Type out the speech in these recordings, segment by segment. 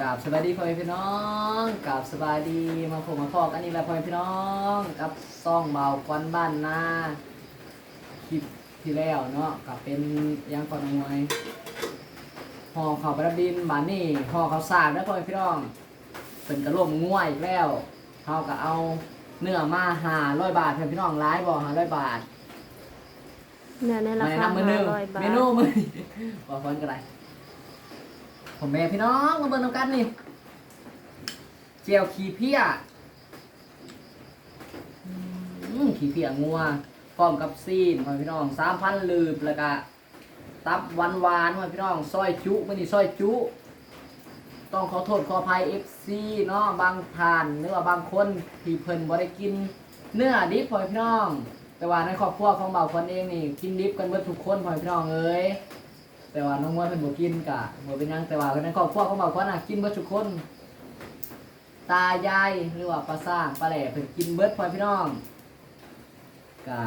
กราบสวัสดีพ่อแม่พี่น้องกราบสบายดีมาผมมาพอกันนี่แหละพ่อแม่พี่น้องกับซ่องเบาควันบ้านนาคลิปที่แล้วเนาะกับเป็นยางก่อนมวยห่อเขาวประดินบานนี่ห่อเขาวสากนะพ่อแม่พี่น้องเป็นกระโหลกง่วยอีกแล้วเขาก็เอาเนื้อมาหาร้อยบาทพ่อแม่พี่น้องร้ายบ่หาร้อยบาทเนี่ยในรามาคาแนะนำมือหนึ่งห้าร้อยบาทเมนูมือบอกคนกันไร ผมแม่พี่น้องมาเบิ่งนำกันนี่เจียวขี้เพี้ยอืมขี้เพี้ยงัวพร้อมกับซีนพี่น้องสามพันลืบแล้วก็ตับหวานหวานพี่น้องซอยจุไม่นี้ซอยจุ ต้องขอโทษขออภัยเอฟซีเนาะบางทานหรือว่าบางคนที่เพิ่นบ่ได้กิน เนื้อดิบพ่อพี่น้อง แต่ว่าในครอบครัวของเบาคนเองนี่กินดิบกันเบิดทุกคนพ่อพี่น้องเอ้ย แต่ว่าน้องมวยเพิ่นบ่กินกะบ่เป็นหยังแต่ว่าในครอบครัวเขาบองเบาน่ะกินเบิดทุกคน ตายายหรือว่าป้าซ่างป้าแหล่เพิ่นกินเบิดพ่อพี่น้องกะ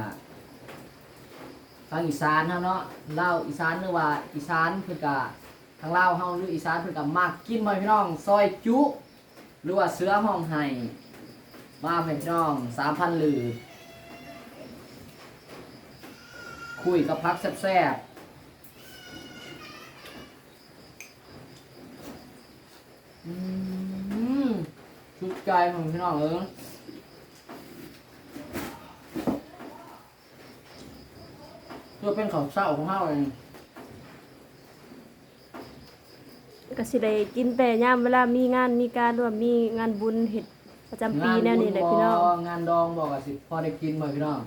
ทางอีสานเฮาเนาะเลาวอีสานหรือว่าอีสานเพิ่นกะทางเลาวเฮาหรืออีสานเพิ่นก็มักกินพ่อพี่น้องซอยจุ หรือว่าเสือห้องไห้มาพ่อพี่น้อง3,000หลือคุยกับพักแซ่บๆ อืมชุดใจของพี่น้องเออเพื่อเป็นข้าวเศร้าของเฮาเองก็สิได้กินแต่ยามเวลามีงานมีการหรือว่ามีงานบุญเฮ็ดประจำปีแนวนี้แหละพี่น้องบุญบ่งานดองบอกกันสิพอได้กินบ่พี่น้อง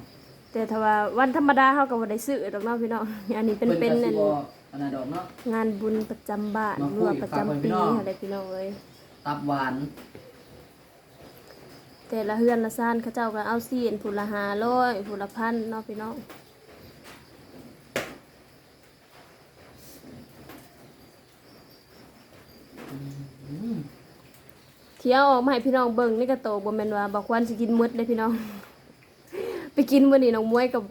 แต่ถ้าว่าวันธรรมดาเฮาก็บ่ได้ซื้อดอกเนาะพี่น้อง อันนี้เป็นเป็นก็นั่สินบ่ อันนั้นดอกเนาะ งานบุญประจำบ้านมาหคุรือยว่าประจำฝากไว้พี่ปีน้องอะไรพี่น้องเอ้ยตับหวานแต่ละเฮือนละซ่านเขาเจ้าก็เอาซีนผู้ละ500ผู้ละพันเนาะพี่น้องอืมเที่ยวออกมาให้พี่น้องเบิ่งนี่ก็โตบ่แม่นว่าบ่ควรสิกินหมดเด้พี่น้อง ไปกินมื้อนี้น้องมวยกับ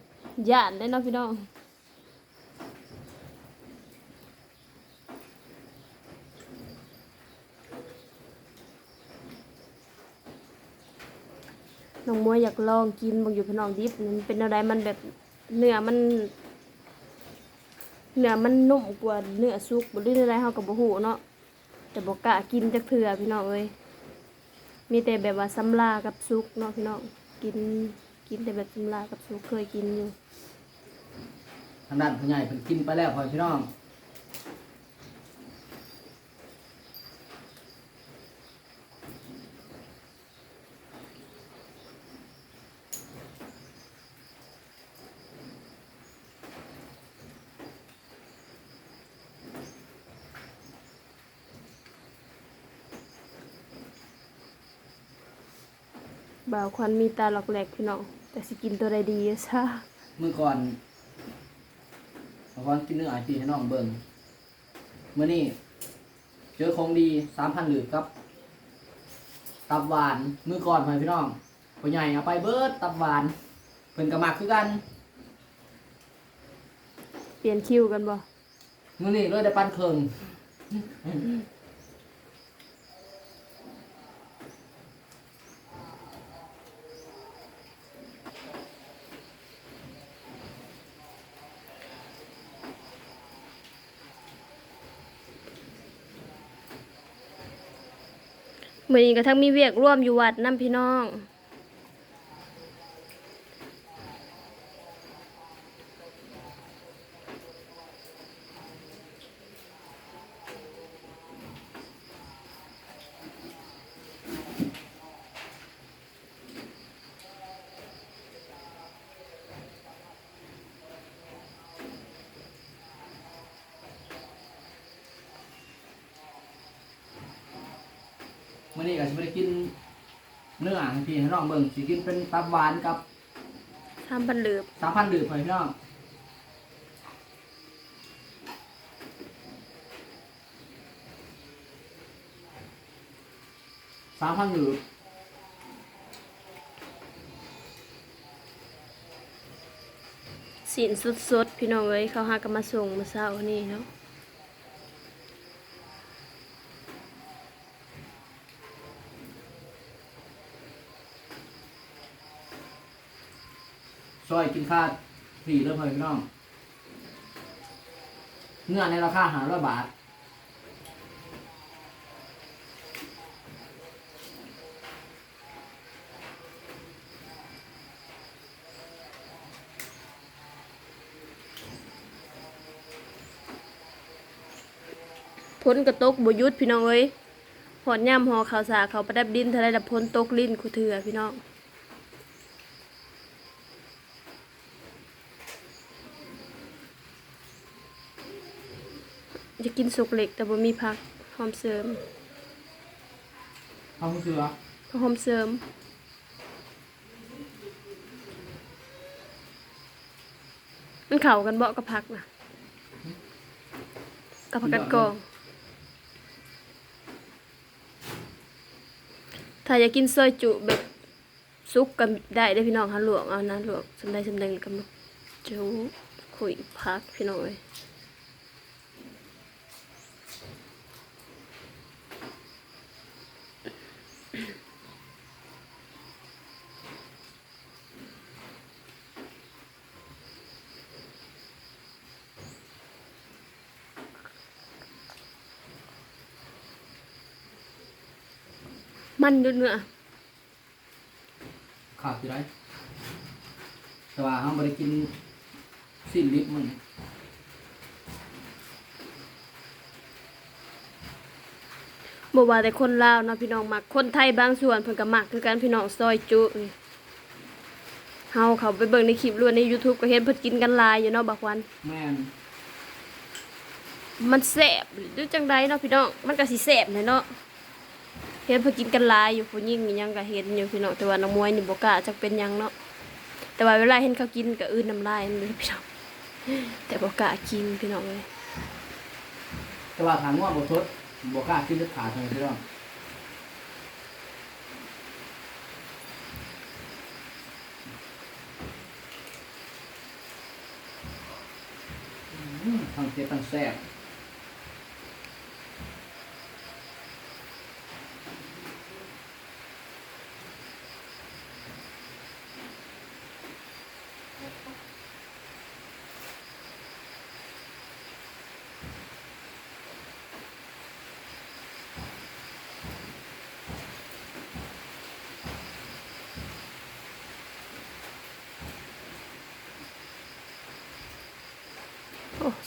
ย่านได้เนาะพี่น้อง น้องมัวอยากลองกินบางอยู่พี่น้องดิบมันเป็นอะไรมันแบบเนื้อมันเนื้อมันนุ่มกว่าเนื้อสุกบ่รู้อะไรเฮาก็บ่ฮู้เนาะแต่บ่กล้ากินจักเทื่อพี่น้องเอ้ยมีแต่แบบว่าสำลากับสุกเนาะพี่น้องกินกินแต่แบบสำลากับสุกเคยกินอยู่ทางด้านผู้ใหญ่เพิ่นกินไปแล้วพ่อพี่น้อง บ่าวควันมีตาหลอกแหลกพี่น้องแต่สิกินตัวใดดีอะซะมื้อก่อนบางคนกินเนื้อไอพีให้น้องเบิ่งมื้อนี้เจอของดี3,000หลืบครับ ตับหวานมื้อก่อนพ่อพี่น้องผู้ใหญ่เอาไปเบิดตับหวานเพิ่นก็มักคือกันเปลี่ยนคิวกันบ่มื้อนี้เลยได้ปันเคิง มือนี้ก็ทั้งมีเวียกร่วมอยู่วัดนํพี่น้อง อนี้ก็สิบ่ได้กินเนื้อให้พี่ให้น้องเบิ่งสิกินเป็นตับหวานกับทำบันลืบ3,000หลืบพ่อพี่น้องสามพันหรือสินสดๆ พี่น้องเอ้ยเขาหากันมาส่งมื้อเช้านี้เนาะ ซอยกินข้าวผีเริ่มเลยพี่น้องเนื้อในราคาหาร้อยบาทพ้นกระตกบยุดพี่น้องเอ้ยหอดย่ำหอข่าวสาเขาประดับดินทะเลดับพ้นตกลิ้นคูเถื่อพี่น้อง จะกินสุกเหล็กแต่บ่มีผักหอมเสริมเอาคือว่าหอมเสริมมันเข่ากันเบาะกับผักนะกับผักกัดกอง ถ้าอยากกินซอยจุแบบซุกกันได้ได้อพี่น้องฮะหลวงเอานะหลวงสำได้สำได้กับมาจุคุยพักพี่น้องเอ้ย มันอยุ่เนื้อขาดอยู่ไรแต่ว่าเขาไม่ได้กินสิ้นลิฟต์มันบ่ว่าแต่คนลาวเนาะพี่น้องมักคนไทยบางส่วนเพิ่นก็มักคือกันพี่น้องซอยจุนี่เฮาเขาไปเบิ่งในคลิปล้วนใน YouTube ก็เห็นเพิ่นกินกันหลายอยู่เนาะบักวัน แม่นมันแซ่บหรือจังใดเนาะพี่น้อง มันก็สิแซ่บแหละเนาะ เห็นเพิ่นกินกันหลายอยู่ผู้หญิงนี่ยังก็เห็นอยู่พี่น้องแต่ว่าน้องมวยนี่บ่กล้าจักเป็นหยังเนาะแต่ว่าเวลาเห็นเขากินก็อื่นน้ำลายมันเลยพี่น้องแต่บ่กล้ากินพี่น้องเลยแต่ว่าทางง่วงบททดบวกล้าขึ้นจะขาดเลยพี่น้องทางเจ็บทางแซ่บ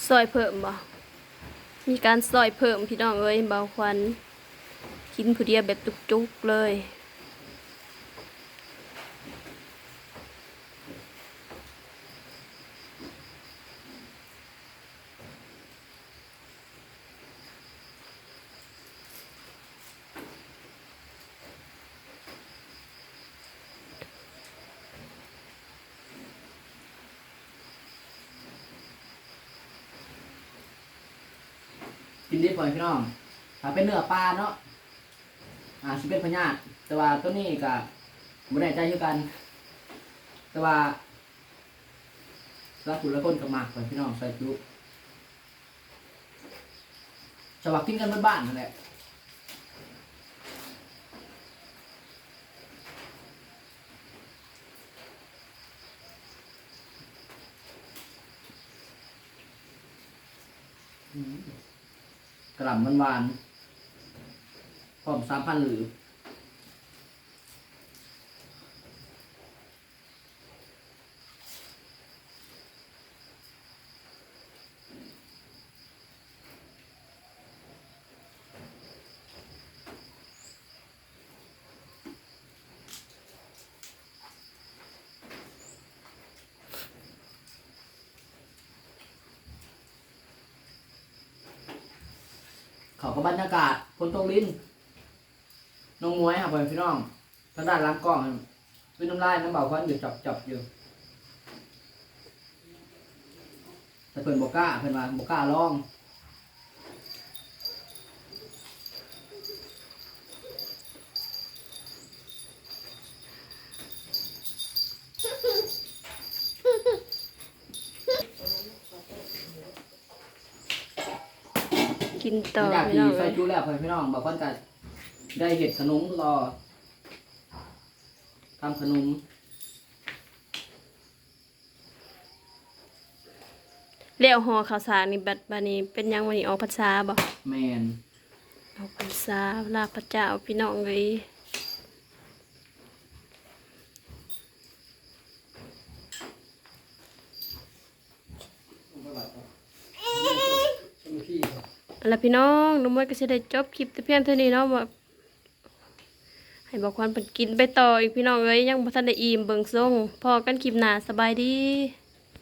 ซอยเพิ่มบ่มีการซอยเพิ่มพี่น้องเอ้ยเบาควันกินผู้เดียวแบบจุกๆเลย กินดิบก่อนพี่น้องถ้าเป็นเนื้อปลาเนาะอ่าสิเป็นพญาติแต่ว่าตัวนี้ก็ไม่แน่ใจคือกัน แต่ว่าละคุณละคนก็มากก่อนพี่น้องใส่จุสวักกินกันบ้านๆนั่นแหละอืม กระหล่ำหวานๆพร้อมสามพันหรือ เขาก็บรรยากาศคนตกลิ้นน้องมวยครับพี่น้องทางด้านล้างกล้องเป็นน้ำลายน้ำเบาควันอยู่จับจับอยู่แต่เพิ่นบอกกล้าเพิ่นว่าบอกกล้าลอง ต่อจากพี่ที่น้องใส่เลยจุแล้วพ่อพี่น้องบอกว่าก็ได้เห็ดขนมรอทำขนมเลี้ยวหอข่าวสารนี่บัดบานี้เป็นยังวันนี้ออกพรรษาบ่แมนออกพรรษาลาพระเจ้าพี่น้องเลย แล้วพี่น้องน้องมวยก็จะได้จบคลิปแต่เพียงเท่านี้เนาะว่าให้บอกควันเปิดกินไปต่ออีกพี่น้องเอ้ยยังบ่ทันได้อิ่มเบิ่งทรงพอกันคลิปหน้าสบายดี